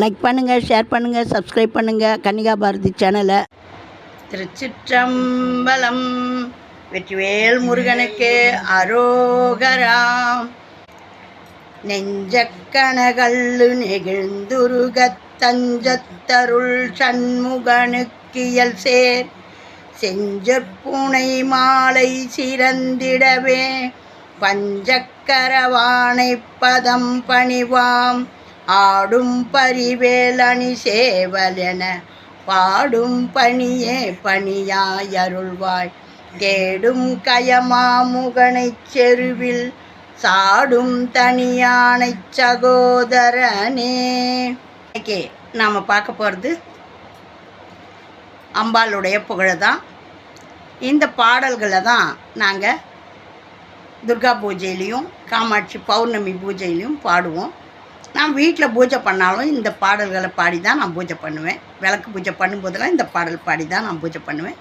Like பண்ணுங்கள் share பண்ணுங்கள் subscribe பண்ணுங்கள் கன்னிகா பாரதி சேனலை திருச்சிற்றம்பலம் வெற்றிவேல் முருகனுக்கு அரோகராம் நெஞ்சக்கணகல்லு நெகிழ்ந்துருக தஞ்சத்தருள் சண்முகனுக்கியல் சேர். செஞ்சற்பூனை மாலை சிறந்திடவே பஞ்சக்கரவானை பதம் பணிவாம். ஆடும் பரிவேலணி சேவலென பாடும் பணியே பணியாயருள்வாய். கேடும் கயமாமுகனை செருவில் சாடும் தனியானைச் சகோதரனே. இன்னைக்கு நாம் பார்க்க போகிறது அம்பாளுடைய புகழை தான். இந்த பாடல்களை தான் நாங்கள் துர்கா பூஜையிலையும் காமாட்சி பௌர்ணமி பூஜையிலையும் பாடுவோம். நான் வீட்டில் பூஜை பண்ணாலும் இந்த பாடல்களை பாடி தான் நான் பூஜை பண்ணுவேன். விளக்கு பூஜை பண்ணும்போதெல்லாம் இந்த பாடல் பாடி தான் நான் பூஜை பண்ணுவேன்.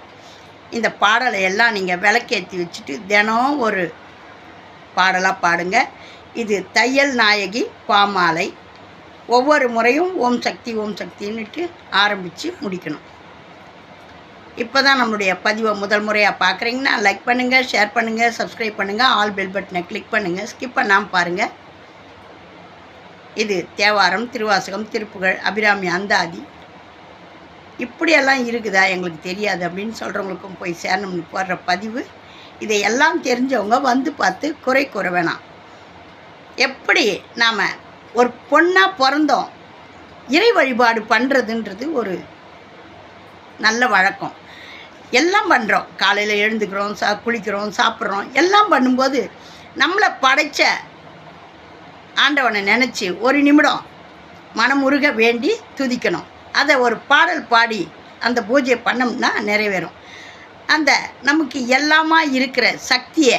இந்த பாடலை எல்லாம் நீங்கள் விளக்கேற்றி வச்சுட்டு தினம் ஒரு பாடலாக பாடுங்க. இது தையல் நாயகி பாமாலை. ஒவ்வொரு முறையும் ஓம் சக்தி ஓம் சக்தின்னுட்டு ஆரம்பித்து முடிக்கணும். இப்போ தான் நம்மளுடைய பதிவை முதல் முறையாக பார்க்குறீங்கன்னா லைக் பண்ணுங்கள் ஷேர் பண்ணுங்கள் சப்ஸ்கிரைப் பண்ணுங்கள் ஆல் பெல் பட்டனை கிளிக் பண்ணுங்கள் ஸ்கிப் பண்ணாமல் பாருங்கள் இது தேவாரம் திருவாசகம் திருப்புகழ் அபிராமி அந்தாதி. இப்படியெல்லாம் இருக்குதா எங்களுக்கு தெரியாது அப்படின்னு சொல்கிறவங்களுக்கும் போய் சேரணும்னு போடுற பதிவு. இதை எல்லாம் தெரிஞ்சவங்க வந்து பார்த்து குறை கூற வேணாம். எப்படி நாம் ஒரு பொண்ணாக பிறந்தோம் இறை வழிபாடு பண்ணுறதுன்றது ஒரு நல்ல வழக்கம். எல்லாம் பண்ணுறோம் காலையில் எழுந்துக்கிறோம் சா குளிக்கிறோம் சாப்பிட்றோம் எல்லாம் பண்ணும்போது நம்மளை படைச்ச ஆண்டவனை நினச்சி ஒரு நிமிடம் மனமுருக வேண்டி துதிக்கணும். அதை ஒரு பாடல் பாடி அந்த பூஜையை பண்ணோம்னா நிறைவேறும். அந்த நமக்கு எல்லாமா இருக்கிற சக்தியை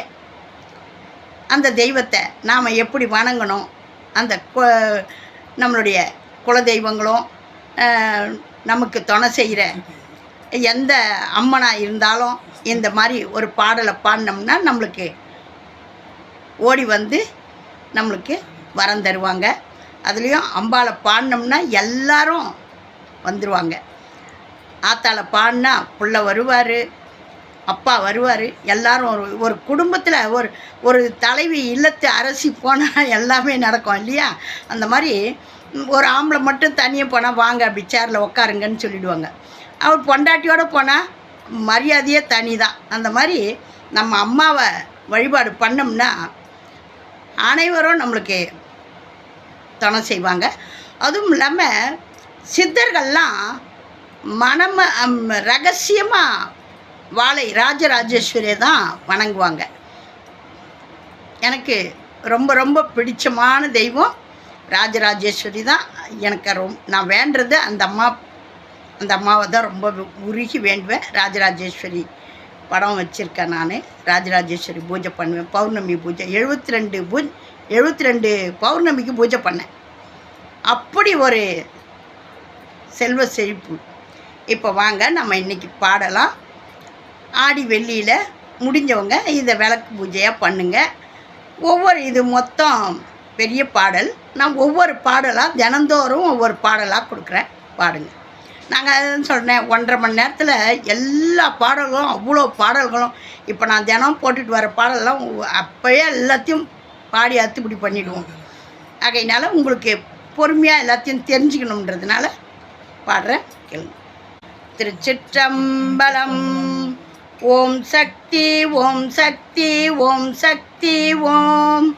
அந்த தெய்வத்தை நாம் எப்படி வணங்கணும்? அந்த நம்மளுடைய குலதெய்வங்களும் நமக்கு துணை செய்கிற எந்த அம்மனாக இருந்தாலும் இந்த மாதிரி ஒரு பாடலை பாடினோம்னா நம்மளுக்கு ஓடி வந்து நம்மளுக்கு வரம் தருவாங்க. அதுலேயும் அம்பாவை பாடினோம்னா எல்லாரும் வந்துடுவாங்க ஆத்தாளை பாடினா பிள்ளை வருவார் அப்பா வருவார். எல்லாரும் ஒரு ஒரு குடும்பத்தில் ஒரு ஒரு தலைவி இல்லத்து அரசி போனால் எல்லாமே நடக்கும் இல்லையா? அந்த மாதிரி ஒரு ஆம்பளை மட்டும் தனியாக போனால் வாங்க அப்படி சேரில் உட்காருங்கன்னு சொல்லிடுவாங்க. அவர் பொண்டாட்டியோடு போனால் மரியாதையே தனி தான் அந்த மாதிரி நம்ம அம்மாவை வழிபாடு பண்ணோம்னா அனைவரும் நம்மளுக்கு தனம் செய்வாங்க. அதுவும் இல்லாமல் சித்தர்கள்லாம் மனம ரகசியமாக வாழை ராஜராஜேஸ்வரியை தான் வணங்குவாங்க. எனக்கு ரொம்ப ரொம்ப பிடிச்சமான தெய்வம் ராஜராஜேஸ்வரி தான். எனக்கு ரொம்ப நான் வேண்டுறது அந்த அம்மா அந்த அம்மாவை தான் ரொம்ப உருகி வேண்டுவேன். ராஜராஜேஸ்வரி படம் வச்சுருக்கேன் நான். ராஜராஜேஸ்வரி பூஜை பண்ணுவேன். பௌர்ணமி பூஜை எழுபத்தி ரெண்டு பூஜ் எழுபத்தி ரெண்டு பௌர்ணமிக்கு பூஜை பண்ணேன். அப்படி ஒரு செல்வ செழிப்பு. இப்போ வாங்க நம்ம இன்றைக்கி பாடலாம். ஆடி வெள்ளியில் முடிஞ்சவங்க இதை விளக்கு பூஜையாக பண்ணுங்க. ஒவ்வொரு இது மொத்தம் பெரிய பாடல். நான் ஒவ்வொரு பாடலாக தினந்தோறும் ஒவ்வொரு பாடலாக கொடுக்குறேன். பாடுங்க. நாங்கள் அதுன்னு சொன்னேன் ஒன்றரை மணி நேரத்தில் எல்லா பாடல்களும் அவ்வளோ பாடல்களும். இப்போ நான் தினம் போட்டுட்டு வர பாடலாம் அப்போயே எல்லாத்தையும் பாடி அத்துப்படி பண்ணிவிடுவோம் ஆகையினால உங்களுக்கு பொறுமையாக எல்லாத்தையும் தெரிஞ்சுக்கணுன்றதுனால பாடுறேன் கேளுங்க. திருச்சிற்றம்பலம். ஓம் சக்தி ஓம் சக்தி ஓம் சக்தி ஓம்.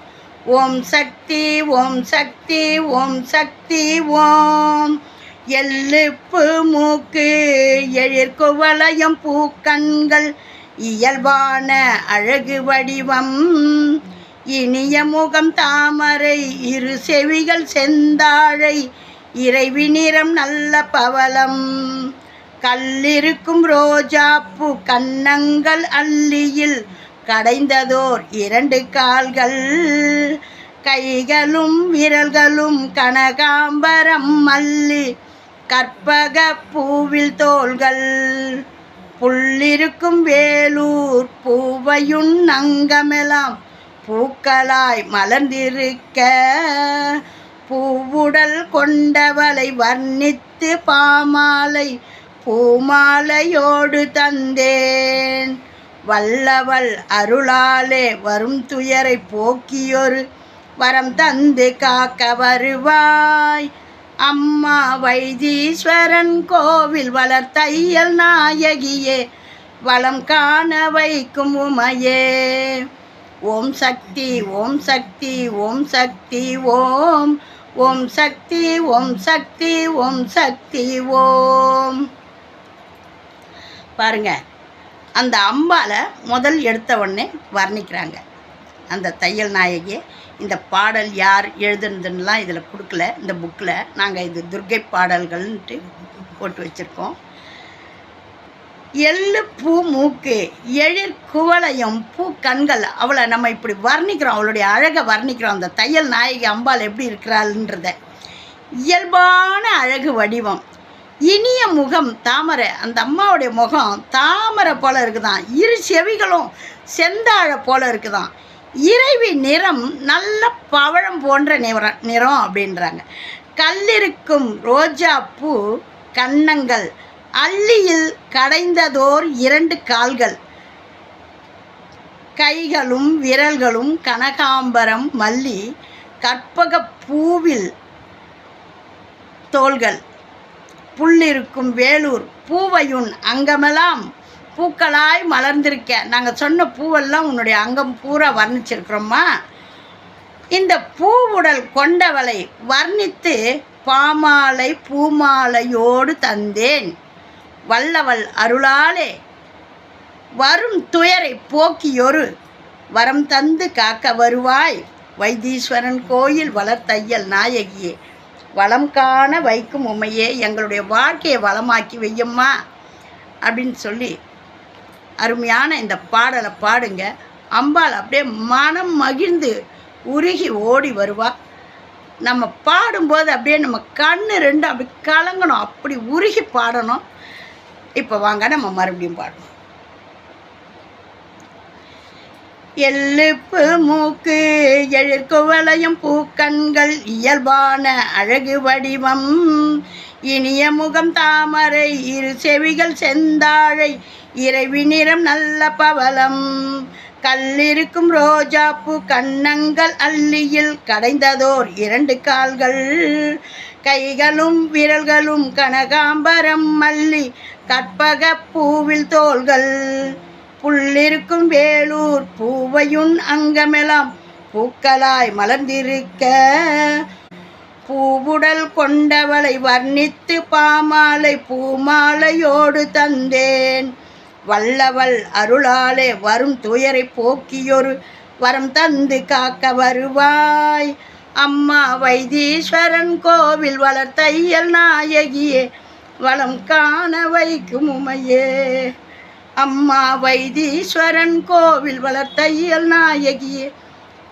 ஓம் சக்தி ஓம் சக்தி ஓம் சக்தி ஓம். எல்லுப்பு மூக்கு எழிற்கு வளையம் பூக்கண்கள் இயல்பான அழகு வடிவம். இனிய முகம் தாமரை இரு செவிகள் செந்தாழை இறைவி நிறம் நல்ல பவளம். கல்லிருக்கும் ரோஜாப்பூ கன்னங்கள் அல்லியில் கடைந்ததோர் இரண்டு கால்கள். கைகளும் விரல்களும் கனகாம்பரம் மல்லி கற்பக பூவில் தோள்கள். புள்ளிருக்கும் வேலூர் பூவையுண் அங்கமெல்லாம் பூக்களாய் மலர்ந்திருக்க பூவுடல் கொண்டவளை வர்ணித்து பாமாலை பூமாலையோடு தந்தேன். வல்லவள் அருளாலே வரும் துயரை போக்கியொரு வரம் தந்து காக்க வருவாய். அம்மா வைத்தீஸ்வரன் கோவில் வளர்த்தையல் நாயகியே வளம் காண வைக்கும் உமையே. ஓம் சக்தி ஓம் சக்தி ஓம் சக்தி ஓம். ஓம் சக்தி ஓம் சக்தி ஓம் சக்தி ஓம். பாருங்க அந்த அம்பால முதல் எடுத்த உடனே வர்ணிக்கிறாங்க. அந்த தையல் நாயகி இந்த பாடல் யார் எழுதுனதுன்னெலாம் இதில் கொடுக்கல. இந்த புக்கில் நாங்கள் இது துர்க்கை பாடல்கள்ன்ட்டு போட்டு வச்சுருக்கோம். எள்ளு பூ மூக்கு எழிர் குவளையும் பூ கண்கள். அவளை நம்ம இப்படி வர்ணிக்கிறோம். அவளுடைய அழகை வர்ணிக்கிறோம். அந்த தையல் நாயகி அம்பாள் எப்படி இருக்கிறாள்ன்றத. இயல்பான அழகு வடிவம். இனிய முகம் தாமரை. அந்த அம்மாவுடைய முகம் தாமரை போல இருக்குதான். இரு செவிகளும் செந்தாழை போல இருக்குதான். இறைவி நிறம் நல்ல பவழம் போன்ற நிறம் நிறம் அப்படின்றாங்க. கல்லிருக்கும் ரோஜா பூ கன்னங்கள். அள்ளியில் கடைந்ததோர் இரண்டு கால்கள். கைகளும் விரல்களும் கனகாம்பரம் மல்லி கற்பக பூவில் தோள்கள். புள்ளிருக்கும் வேலூர் பூவையுன் அங்கமெல்லாம் பூக்களாய் மலர்ந்திருக்க. நாங்கள் சொன்ன பூவெல்லாம் உன்னுடைய அங்கம் பூரா வர்ணிச்சிருக்கிறோம்மா. இந்த பூவுடல் கொண்டவளை வர்ணித்து பாமாலை பூமாலையோடு தந்தேன். வல்லவள் அருளாலே வரும் துயரை போக்கியொரு வரம் தந்து காக்க வருவாய். வைத்தீஸ்வரன் கோயில் வளர்த்தையல் நாயகியே வளம் காண வைக்கும் உமையே எங்களுடைய வாழ்க்கையை வளமாக்கி வையம்மா அப்படின்னு சொல்லி அருமையான இந்த பாடலை பாடுங்க. அம்பாள் அப்படியே மனம் மகிழ்ந்து உருகி ஓடி வருவா. நம்ம பாடும்போது அப்படியே நம்ம கண்ணு ரெண்டு அப்படி கலங்கணும் அப்படி உருகி பாடணும். இப்போ வாங்க நம்ம மறுபடியும் பாடுவோம். எழுப்பு மூக்கு எழிற்குவளையும் பூக்கண்கள் இயல்பான அழகு வடிவம். இனிய முகம் தாமரை இரு செவிகள் செந்தாழை இறைவி நிறம் நல்ல பவளம். கல்லிருக்கும் ரோஜாப்பூ கண்ணங்கள் அள்ளியில் கடைந்ததோர் இரண்டு கால்கள். கைகளும் விரல்களும் கனகாம்பரம் மல்லி கற்பக பூவில் தோள்கள். புள்ளிருக்கும் வேலூர் பூவையுன் அங்கமெல்லாம் பூக்களாய் மலர்ந்திருக்க. பூவுடல் கொண்டவளை வர்ணித்து பாமாலை பூமாலையோடு தந்தேன். வல்லவள் அருளாலே வரும் துயரை போக்கியொரு வரம் தந்து காக்க வருவாய். அம்மா வைத்தீஸ்வரன் கோவில் வளர்த்தையல் நாயகியே வளம் காண வைக்கும் உமையே. அம்மா வைத்தீஸ்வரன் கோவில் வளர்த்தையல் நாயகியே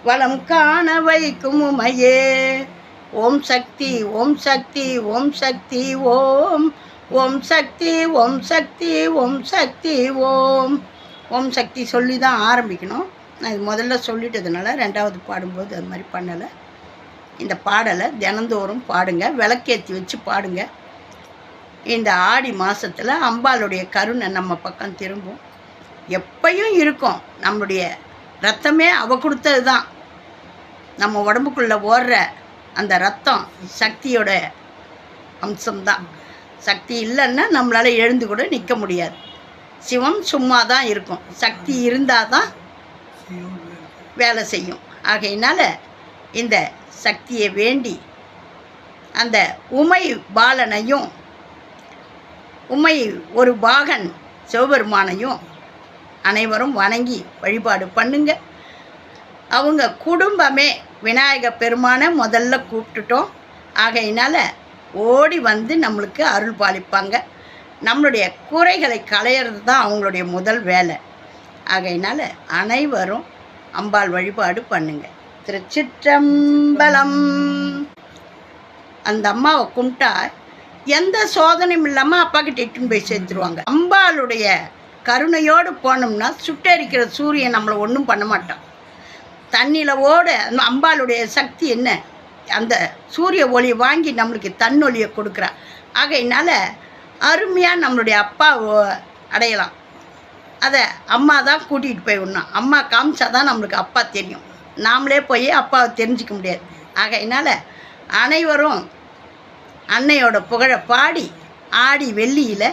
வளம் காண வைக்கும் உமையே. ஓம் சக்தி ஓம் சக்தி ஓம் சக்தி ஓம் ஓம் சக்தி ஓம் சக்தி ஓம் சக்தி ஓம். ஓம் சக்தி சொல்லி தான் ஆரம்பிக்கணும். நான் இது முதல்ல சொல்லிட்டதுனால ரெண்டாவது பாடும்போது அது மாதிரி பண்ணலை. இந்த பாடலை தினந்தோறும் பாடுங்க விளக்கேற்றி வச்சு பாடுங்க. இந்த ஆடி மாதத்தில் அம்பாளுடைய கருணை நம்ம பக்கம் திரும்பும். எப்பையும் இருக்கும். நம்மளுடைய ரத்தமே அவ கொடுத்தது தான் நம்ம உடம்புக்குள்ளே ஓடுற அந்த ரத்தம் சக்தியோட அம்சம்தான். சக்தி இல்லைன்னா நம்மளால் எழுந்து கூட நிற்க முடியாது. சிவம் சும்மா தான் இருக்கும். சக்தி இருந்தால் தான் வேலை செய்யும். ஆகையினால இந்த சக்தியை வேண்டி அந்த உமை பாலனையும் உமை ஒரு பாகன் சிவபெருமானையும் அனைவரும் வணங்கி வழிபாடு பண்ணுங்க. அவங்க குடும்பமே விநாயக பெருமானை முதல்ல கூப்பிட்டுட்டோம். ஆகையினால ஓடி வந்து நம்மளுக்கு அருள் பாலிப்பாங்க. நம்மளுடைய குறைகளை களையிறது தான் அவங்களுடைய முதல் வேலை. ஆகையினால அனைவரும் அம்பாள் வழிபாடு பண்ணுங்க. திருச்சிற்றம்பலம். அந்த அம்மாவை கும்பிட்டா எந்த சோதனையும் இல்லாமல் அப்பா கிட்ட இட்டுன்னு போய் சேர்த்துருவாங்க. அம்பாளுடைய கருணையோடு போனோம்னா சுட்டரிக்கிற சூரியன் நம்மளை ஒன்றும் பண்ண மாட்டான். தண்ணியில் ஓட அந்த அம்பாளுடைய சக்தி என்ன? அந்த சூரிய ஒளி வாங்கி நம்மளுக்கு தன்னொலியை கொடுக்குறா. ஆகையினால அருமையாக நம்மளுடைய அப்பா அடையலாம். அதை அம்மா தான் கூட்டிகிட்டு போய் விடணும் அம்மா காமிச்சா தான் நம்மளுக்கு அப்பா தெரியும். நாமளே போய் அப்பாவை தெரிஞ்சிக்க முடியாது. ஆகையினால அனைவரும் அன்னையோட புகழை பாடி ஆடி வெள்ளியில்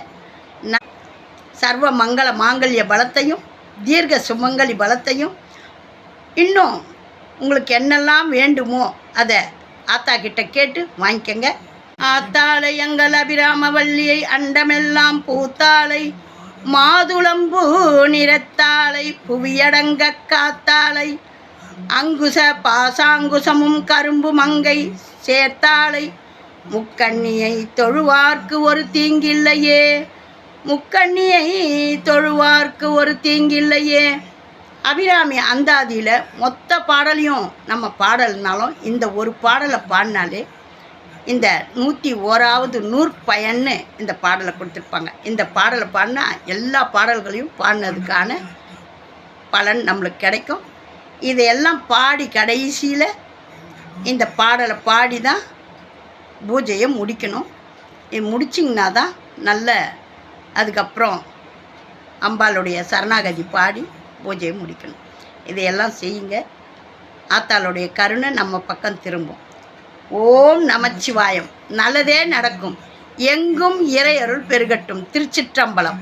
ந சர்வ மங்கள மாங்கல்ய பலத்தையும் தீர்க்க சுமங்கலி பலத்தையும் இன்னும் உங்களுக்கு என்னெல்லாம் வேண்டுமோ அதை ஆத்தா கிட்ட கேட்டு வாங்கிக்கங்க. ஆத்தாளை எங்கள் அபிராமவல்லியை அண்டமெல்லாம் பூத்தாளை மாதுளம்பூ நிறத்தாளை புவியடங்க காத்தாளை அங்குச பாசாங்குசமும் கரும்பு மங்கை சேர்த்தாளை முக்கண்ணியை தொழுவார்க்கு ஒரு தீங்கில்லையே முக்கண்ணியை தொழுவார்க்கு ஒரு தீங்கில்லையே அபிராமி அந்தாதியில் மொத்த பாடலையும் நம்ம பாடல்னாலும் இந்த ஒரு பாடலை பாடினாலே இந்த நூற்றி ஓராவது நூற்பயன்னு இந்த பாடலை கொடுத்துருப்பாங்க. இந்த பாடலை பாடினா எல்லா பாடல்களையும் பாடினதுக்கான பலன் நம்மளுக்கு கிடைக்கும். இதையெல்லாம் பாடி கடைசியில் இந்த பாடலை பாடி தான் பூஜையை முடிக்கணும். இது முடிச்சிங்கன்னா தான் நல்ல அதுக்கப்புறம் அம்பாளுடைய சரணாகதி பாடி பூஜையை முடிக்கணும். இதையெல்லாம் செய்யுங்க. ஆத்தாளுடைய கருணை நம்ம பக்கம் திரும்பும். ஓம் நமச்சிவாயம். நல்லதே நடக்கும். எங்கும் இறையருள் பெருகட்டும். திருச்சிற்றம்பலம்.